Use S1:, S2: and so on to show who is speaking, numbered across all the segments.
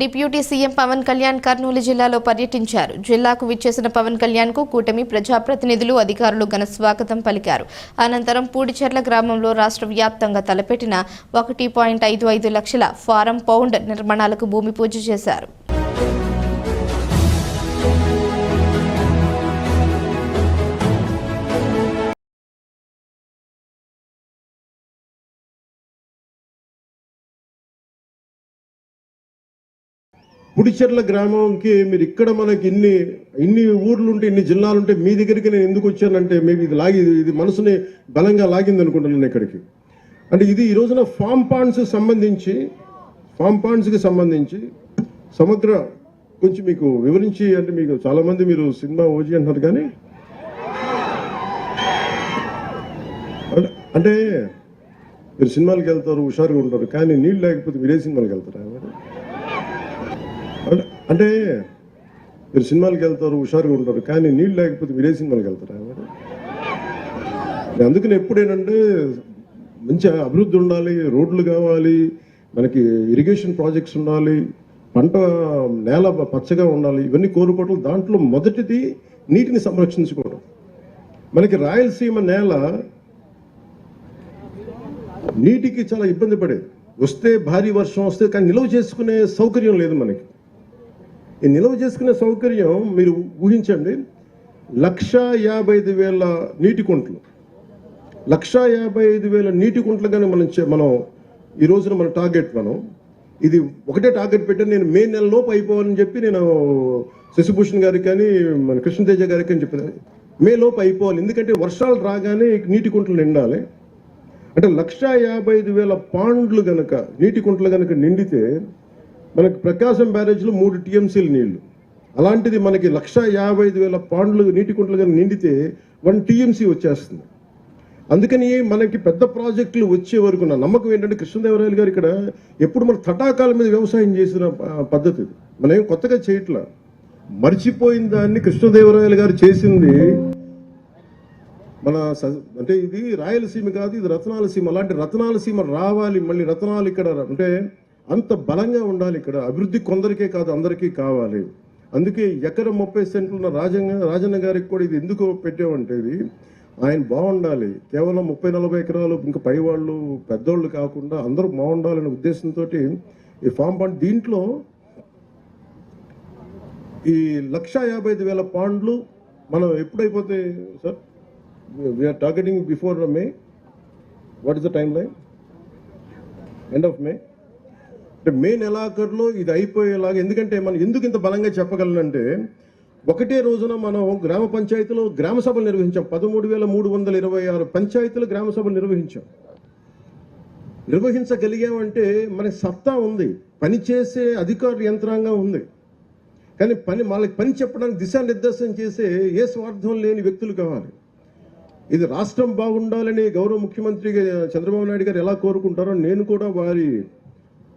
S1: Deputy CM Pawan Kalyan Kurnool జిల్లాలో పర్యటించారు. జిల్లాకు విచ్చేసిన పవన్ కళ్యాణ్కు కూటమి ప్రజాప్రతినిధులు అధికారులు ఘన స్వాగతం పలికారు. అనంతరం పూడిచెర్ల గ్రామంలో రాష్ట్ర వ్యాప్తంగా తలపెట్టిన ఒకటి పాయింట్ ఐదు ఐదు లక్షల ఫారం పౌండ్ నిర్మాణాలకు భూమి పూజ చేశారు.
S2: పుడిచెర్ల గ్రామంకి మీరు ఇక్కడ మనకి ఇన్ని ఇన్ని ఊర్లు ఉంటే ఇన్ని జిల్లాలు ఉంటే మీ దగ్గరికి నేను ఎందుకు వచ్చానంటే మేబీ ఇది లాగి ఇది మనసుని బలంగా లాగింది అనుకుంటున్నాను ఇక్కడికి. అంటే ఇది ఈ రోజున ఫామ్ పాండ్స్ సంబంధించి ఫామ్ పాండ్స్కి సంబంధించి సమగ్ర కొంచెం మీకు వివరించి అంటే మీకు చాలామంది మీరు సినిమా ఓజీ అంటున్నారు కానీ అంటే- మీరు సినిమాలకు వెళ్తారు హుషారుగా ఉంటారు కానీ నీళ్ళు లేకపోతే మీరే సినిమాలకు వెళ్తారా? అంటే- మీరు సినిమాలకు వెళ్తారు హుషారుగా ఉంటారు కానీ నీళ్ళు లేకపోతే మీరే సినిమాలకు వెళ్తారా? మరి? నేను అందుకని ఎప్పుడేనంటే మంచి అభివృద్ధి ఉండాలి రోడ్లు కావాలి మనకి ఇరిగేషన్ ప్రాజెక్ట్స్ ఉండాలి పంట నేల పచ్చగా ఉండాలి ఇవన్నీ కోరుకోవడం దాంట్లో మొదటిది నీటిని సంరక్షించుకోవడం మనకి రాయలసీమ నేల నీటికి చాలా ఇబ్బంది పడేది. వస్తే భారీ వర్షం వస్తే కానీ నిల్వ చేసుకునే సౌకర్యం లేదు మనకి. ఈ నిల్వ చేసుకునే సౌకర్యం మీరు ఊహించండి. లక్ష యాభై ఐదు వేల నీటి కుంటలు. లక్ష యాభై ఐదు వేల నీటి కుంటలు కానీ మనం మనం ఈ రోజున మన టార్గెట్ మనం. ఇది ఒకటే టార్గెట్ పెట్టాను. నేను మే నెలలోపు అయిపోవాలని చెప్పి నేను శశిభూషణ్ గారికి కానీ మన కృష్ణతేజ గారికి అని చెప్పాను. మే లోపు అయిపోవాలి. ఎందుకంటే వర్షాలు రాగానే నీటి కుంటలు నిండాలి. అంటే లక్ష యాభై ఐదు వేల పాండ్లు గనక నీటి కుంటలు గనక నిండితే మనకి ప్రకాశం బ్యారేజ్లో మూడు టీఎంసీలు నీళ్ళు. అలాంటిది మనకి లక్ష యాభై ఐదు వేల పాండ్లు నీటి కుంటలు కనుక నిండితే వన్ టీఎంసీ వచ్చేస్తుంది. అందుకని మనకి పెద్ద ప్రాజెక్టులు వచ్చే వరకు నా నమ్మకం ఏంటంటే కృష్ణదేవరాయలు గారు ఇక్కడ ఎప్పుడు మన తటాకాల మీద వ్యవసాయం చేసిన పద్ధతి మనం ఏం కొత్తగా చేయట్లా. మర్చిపోయిన దాన్ని కృష్ణదేవరాయలు గారు చేసింది మన స- అంటే ఇది రాయలసీమ కాదు ఇది రత్నాలసీమ. అలాంటి రత్నాలసీమ రావాలి మళ్ళీ రత్నాలు ఇక్కడ అంటే అంత బలంగా ఉండాలి ఇక్కడ. అభివృద్ధి కొందరికే కాదు అందరికీ కావాలి. అందుకే ఎకరం ముప్పై సెంట్లు ఉన్న రాజన్న రాజన్న గారికి కూడా ఇది ఎందుకు పెట్టామంటే ఇది ఆయన బాగుండాలి. కేవలం ముప్పై నలభై ఎకరాలు ఇంకా పై వాళ్ళు పెద్దోళ్ళు కాకుండా అందరూ బాగుండాలనే ఉద్దేశంతో ఈ ఫామ్ పాండ్ దీంట్లో ఈ లక్ష యాభై ఐదు వేల పాండ్లు మనం ఎప్పుడైపోతాయి sir? We're targeting before May what is the timeline end of May అంటే మే నెలాఖరులో ఇది అయిపోయేలాగా ఎందుకంటే మనం ఎందుకు ఇంత బలంగా చెప్పగలనంటే ఒకటే రోజున మనం గ్రామ పంచాయతీలో గ్రామ సభలు నిర్వహించాం. పదమూడు వేల మూడు వందల ఇరవై ఆరు పంచాయతీలు గ్రామ సభలు నిర్వహించాం. నిర్వహించగలిగామంటే మనకి సత్తా ఉంది. పనిచేసే అధికారుల యంత్రాంగం ఉంది. కానీ పని వాళ్ళకి పని చెప్పడానికి దిశానిర్దేశం చేసే ఏ స్వార్థం లేని వ్యక్తులు కావాలి. ఇది రాష్ట్రం బాగుండాలని గౌరవ ముఖ్యమంత్రి చంద్రబాబు నాయుడు గారు ఎలా కోరుకుంటారో నేను కూడా వారి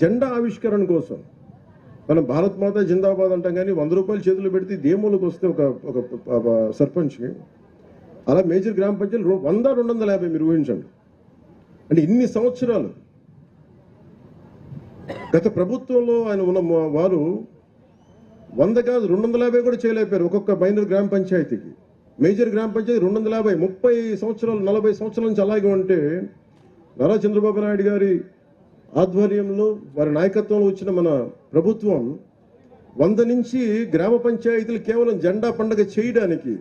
S2: జెండా ఆవిష్కరణ కోసం. మనం భారత్ మాత జిందాబాద్ అంటాం కానీ వంద రూపాయలు చేతులు పెడితే దేమూలకు వస్తే ఒక ఒక సర్పంచ్కి అలా మేజర్ గ్రామ పంచాయతీలు వంద రెండు వందల యాభై మీరు ఊహించండి. అంటే ఇన్ని సంవత్సరాలు గత ప్రభుత్వంలో ఆయన ఉన్న వారు వంద కాదు రెండు వందల యాభై కూడా చేయలేకపోయారు ఒక్కొక్క మైనర్ గ్రామ పంచాయతీకి. మేజర్ గ్రామ పంచాయతీ రెండు వందల యాభై ముప్పై సంవత్సరాలు నలభై సంవత్సరాల నుంచి అలాగే ఉంటే నారా చంద్రబాబు నాయుడు గారి ఆధ్వర్యంలో వారి నాయకత్వంలో వచ్చిన మన ప్రభుత్వం వంద నుంచి గ్రామ పంచాయతీలు కేవలం జెండా పండగ చేయడానికి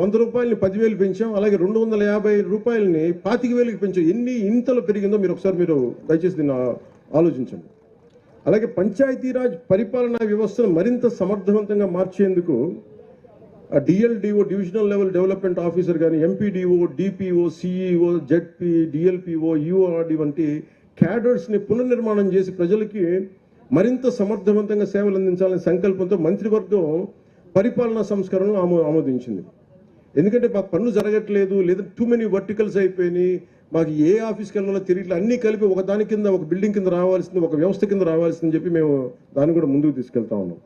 S2: వంద రూపాయలని పదివేలు పెంచాం అలాగే రెండు వందల యాభై రూపాయలని పాతిక వేలకి పెంచాం. ఎన్ని ఇంతలో పెరిగిందో మీరు ఒకసారి మీరు దయచేసి దీన్ని ఆలోచించండి. అలాగే పంచాయతీరాజ్ పరిపాలనా వ్యవస్థను మరింత సమర్థవంతంగా మార్చేందుకు DLDO divisional level development officer కానీ MPDO DPO CEO ZP DLPO URD వంటి క్యాడర్స్ని పునర్నిర్మాణం చేసి ప్రజలకి మరింత సమర్థవంతంగా సేవలు అందించాలనే సంకల్పంతో మంత్రివర్గం పరిపాలనా సంస్కరణను ఆమో ఆమోదించింది. ఎందుకంటే మాకు పనులు జరగట్లేదు లేదా టూ మెనీ వర్టికల్స్ అయిపోయినాయి మాకు ఏ ఆఫీస్కి వెళ్ళాలో తిరిగి అన్నీ కలిపి ఒక దాని కింద ఒక బిల్డింగ్ కింద రావాల్సింది ఒక వ్యవస్థ కింద రావాల్సిందని చెప్పి మేము దాన్ని కూడా ముందుకు తీసుకెళ్తా ఉన్నాం.